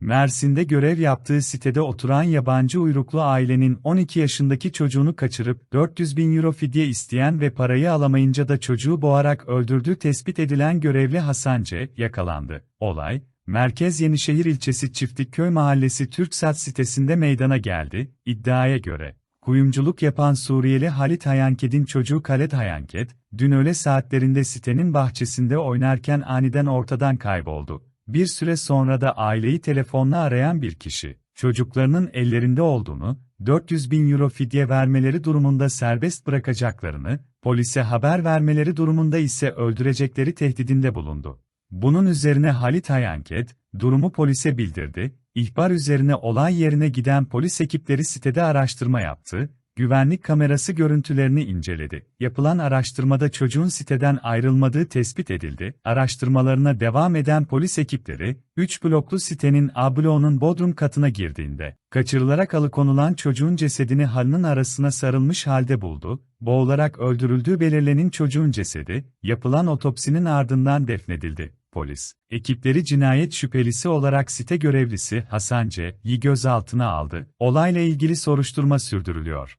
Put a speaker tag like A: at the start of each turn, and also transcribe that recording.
A: Mersin'de görev yaptığı sitede oturan yabancı uyruklu ailenin 12 yaşındaki çocuğunu kaçırıp 400 bin euro fidye isteyen ve parayı alamayınca da çocuğu boğarak öldürdüğü tespit edilen görevli Hasan C. yakalandı. Olay, Merkez Yenişehir ilçesi Çiftlikköy Mahallesi Türksat sitesinde meydana geldi, iddiaya göre. Kuyumculuk yapan Suriyeli Halit Hayanked'in çocuğu Khaled Hayanked, dün öğle saatlerinde sitenin bahçesinde oynarken aniden ortadan kayboldu. Bir süre sonra da aileyi telefonla arayan bir kişi, çocuklarının ellerinde olduğunu, 400 bin euro fidye vermeleri durumunda serbest bırakacaklarını, polise haber vermeleri durumunda ise öldürecekleri tehdidinde bulundu. Bunun üzerine Halit Hayanket, durumu polise bildirdi, ihbar üzerine olay yerine giden polis ekipleri sitede araştırma yaptı, güvenlik kamerası görüntülerini inceledi. Yapılan araştırmada çocuğun siteden ayrılmadığı tespit edildi. Araştırmalarına devam eden polis ekipleri, 3 bloklu sitenin A bloğunun bodrum katına girdiğinde, kaçırılarak alıkonulan çocuğun cesedini halının arasına sarılmış halde buldu. Boğularak öldürüldüğü belirlenen çocuğun cesedi, yapılan otopsinin ardından defnedildi. Polis, ekipleri cinayet şüphelisi olarak site görevlisi Hasan C.'yi gözaltına aldı. Olayla ilgili soruşturma sürdürülüyor.